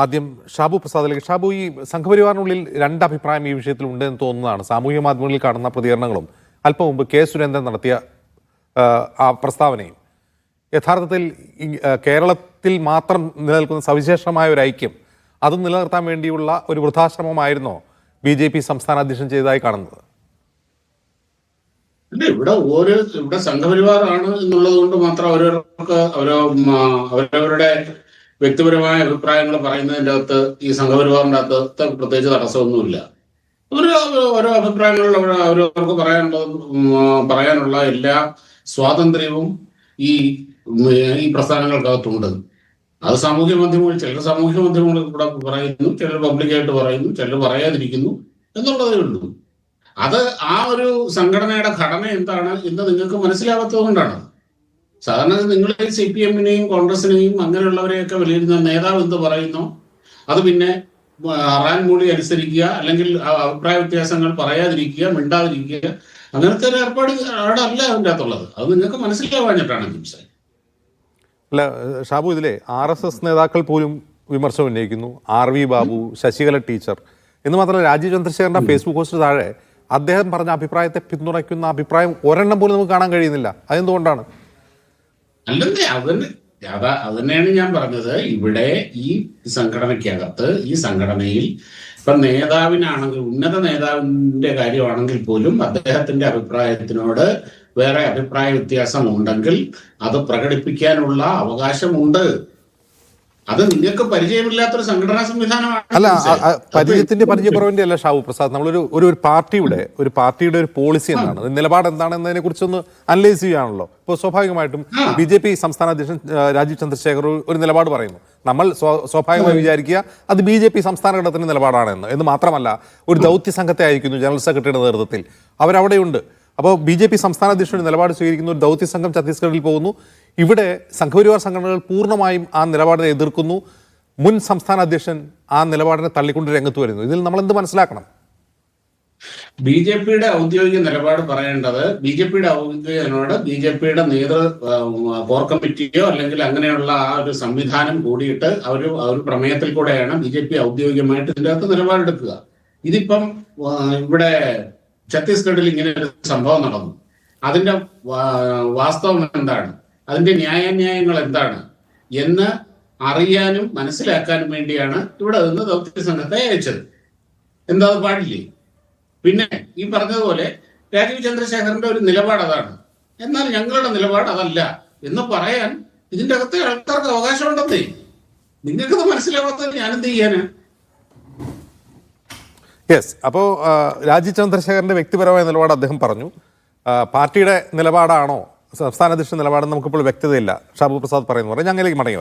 ആദ്യം ഷാബു പ്രസാദിലേക്ക് ഷാബു ഈ സംഘപരിവാറിനുള്ളിൽ രണ്ട് അഭിപ്രായം ഈ വിഷയത്തിൽ ഉണ്ട് എന്ന് തോന്നുന്നതാണ്. സാമൂഹ്യ മാധ്യമങ്ങളിൽ കാണുന്ന പ്രതികരണങ്ങളും അല്പം മുമ്പ് കെ സുരേന്ദ്രൻ നടത്തിയ ആ, പ്രസ്താവനയും യഥാർത്ഥത്തിൽ കേരളത്തിൽ മാത്രം നിലനിൽക്കുന്ന സവിശേഷമായ ഒരു ഐക്യം അത് നിലനിർത്താൻ വേണ്ടിയുള്ള ഒരു വൃദ്ധാശ്രമമായിരുന്നോ ബി ജെ പി സംസ്ഥാന അധ്യക്ഷൻ ചെയ്തതായി കാണുന്നത്? അല്ല ഇവിടെ ഓരോ ഇവിടെ സംഘപരിവാറാണ് എന്നുള്ളത് കൊണ്ട് മാത്രം അവരവർക്ക് ഉം, അവരവരുടെ വ്യക്തിപരമായ അഭിപ്രായങ്ങൾ പറയുന്നതിന്റെ അകത്ത് ഈ സംഘപരിവാറിന്റെ അകത്ത് പ്രത്യേകിച്ച് തടസ്സമൊന്നുമില്ല. ഒരു ഓരോ അഭിപ്രായങ്ങളിൽ അവരവർക്ക് പറയാനുള്ള പറയാനുള്ള എല്ലാ സ്വാതന്ത്ര്യവും ഈ ഈ പ്രസ്ഥാനങ്ങൾക്കകത്തുണ്ട്. അത് സാമൂഹ്യ മാധ്യമങ്ങൾ ചിലർ സാമൂഹ്യ മാധ്യമങ്ങളിൽ കൂടെ പറയുന്നു ചിലർ പബ്ലിക്കായിട്ട് പറയുന്നു ചിലർ പറയാതിരിക്കുന്നു എന്നുള്ളതേ ഉള്ളൂ. അത് ആ ഒരു സംഘടനയുടെ ഘടന എന്താണ് എന്ന് നിങ്ങൾക്ക് മനസ്സിലാവാത്തത് കൊണ്ടാണ് സാധാരണ നിങ്ങൾ സി പി എമ്മിനെയും കോൺഗ്രസിനെയും അങ്ങനെയുള്ളവരെയൊക്കെ വിലയിരുന്ന നേതാവ് എന്ത് പറയുന്നു? അത് പിന്നെ അറാൻ മൂടി അനുസരിക്കുക അല്ലെങ്കിൽ അഭിപ്രായ വ്യത്യാസങ്ങൾ പറയാതിരിക്കുക മിണ്ടാതിരിക്കുക അങ്ങനത്തെ ഒരു ഏർപ്പാട് അവിടെ അല്ല അതിന്റെ അകത്തുള്ളത്. അത് നിങ്ങൾക്ക് മനസ്സിലാവാഞ്ഞിട്ടാണ് ജിംസെ അല്ല ഷാബു ഇതിലെ ആർ എസ് എസ് നേതാക്കൾ പോലും വിമർശനം ഉന്നയിക്കുന്നു. R V Babu Sasikala teacher എന്ന് മാത്രമല്ല രാജീവ് ചന്ദ്രശേഖരന്റെ ഫേസ്ബുക്ക് പോസ്റ്റ് താഴെ അദ്ദേഹം പറഞ്ഞ അഭിപ്രായത്തെ പിന്തുണയ്ക്കുന്ന അഭിപ്രായം ഒരെണ്ണം പോലും നമുക്ക് കാണാൻ കഴിയുന്നില്ല. അതെന്തുകൊണ്ടാണ്? അല്ലെന്നേ അതിന് അതാ അത് തന്നെയാണ് ഞാൻ പറഞ്ഞത്. ഇവിടെ ഈ സംഘടനയ്ക്കകത്ത് ഈ സംഘടനയിൽ ഇപ്പൊ നേതാവിനാണെങ്കിൽ ഉന്നത നേതാവിന്റെ കാര്യമാണെങ്കിൽ പോലും അദ്ദേഹത്തിന്റെ അഭിപ്രായത്തിനോട് വേറെ അഭിപ്രായ വ്യത്യാസം ഉണ്ടെങ്കിൽ അത് പ്രകടിപ്പിക്കാനുള്ള അവകാശമുണ്ട്. അത് നിങ്ങൾക്ക് പരിചയമില്ലാത്തൊരു സംഘടനാ സംവിധാനമാണ്. അല്ല പരിചയത്തിന്റെ പരിചയക്കുറവിന്റെ അല്ല ഷാവു പ്രസാദ്. നമ്മളൊരു ഒരു ഒരു പാർട്ടിയുടെ ഒരു പാർട്ടിയുടെ ഒരു പോളിസി എന്താണ്? നിലപാട് എന്താണ് എന്നതിനെ കുറിച്ചൊന്ന് അനലൈസ് ചെയ്യുകയാണല്ലോ ഇപ്പോൾ സ്വാഭാവികമായിട്ടും. ബി ജെ പി സംസ്ഥാന അധ്യക്ഷൻ രാജീവ് ചന്ദ്രശേഖർ ഒരു- ഒരു നിലപാട് പറയുന്നു. നമ്മൾ സ്വാഭാവികമായി വിചാരിക്കുക അത് ബി ജെ പി സംസ്ഥാന ഘടകത്തിന്റെ നിലപാടാണെന്ന്. എന്ന് മാത്രമല്ല ഒരു ദൗത്യ സംഘത്തെ അയക്കുന്നു ജനറൽ സെക്രട്ടറിയുടെ നേതൃത്വത്തിൽ. അവരവിടെയുണ്ട്. അപ്പോൾ ബി ജെ പി സംസ്ഥാന അധ്യക്ഷന്റെ നിലപാട് സ്വീകരിക്കുന്നു. ദൗത്യ സംഘം ഛത്തീസ്ഗഡിൽ പോകുന്നു. ഇവിടെ സംഘപരിവാർ സംഘടനകൾ പൂർണമായും ആ നിലപാടിനെ എതിർക്കുന്നു. മുൻ സംസ്ഥാന അധ്യക്ഷൻ ആ നിലപാടിനെ തള്ളിക്കൊണ്ട് രംഗത്ത് വരുന്നു. ഇതിൽ നമ്മൾ എന്ത് മനസ്സിലാക്കണം? ബി ജെ പിയുടെ ഔദ്യോഗിക നിലപാട് പറയേണ്ടത് ബി ജെ പിയുടെ ഔദ്യോഗികനോട് ബി ജെ പിയുടെ നേതൃ കോർ കമ്മിറ്റിയോ അല്ലെങ്കിൽ അങ്ങനെയുള്ള ആ ഒരു സംവിധാനം കൂടിയിട്ട് അവർ ഒരു പ്രമേയത്തിൽ കൂടെയാണ് ബി ജെ പി ഔദ്യോഗികമായിട്ട് ഇതിന്റെ അകത്ത് നിലപാടെടുക്കുക. ഇതിപ്പം ഇവിടെ ഛത്തീസ്ഗഡിൽ ഇങ്ങനെ ഒരു സംഭവം നടന്നു. അതിന്റെ വാസ്തവം എന്താണ്? അതിന്റെ ന്യായാന്യായങ്ങൾ എന്താണ്? എന്ന് അറിയാനും മനസ്സിലാക്കാനും വേണ്ടിയാണ് ഇവിടെ നിന്ന് ദൗത്യ സംഘത്തെ അയച്ചത്. എന്താ പാടില്ലേ? പിന്നെ ഈ പറഞ്ഞതുപോലെ രാജീവ് ചന്ദ്രശേഖരന്റെ ഒരു നിലപാട് അതാണ്. എന്നാൽ ഞങ്ങളുടെ നിലപാട് അതല്ല എന്ന് പറയാൻ ഇതിന്റെ അകത്ത് ആൾക്കാർക്ക് അവകാശമുണ്ടെന്നേ. നിങ്ങൾക്കത് മനസ്സിലാവാത്തത് ഞാനെന്ത് ചെയ്യാന്? യെസ് അപ്പോൾ രാജീവ് ചന്ദ്രശേഖരന്റെ വ്യക്തിപരമായ നിലപാട് അദ്ദേഹം പറഞ്ഞു. പാർട്ടിയുടെ നിലപാടാണോ സംസ്ഥാന അധ്യക്ഷ നിലപാടെന്ന് നമുക്കിപ്പോൾ വ്യക്തതയില്ല. ഷാബു പ്രസാദ് പറയുന്നു. പറഞ്ഞാൽ ഞങ്ങളിലേക്ക് മടങ്ങി.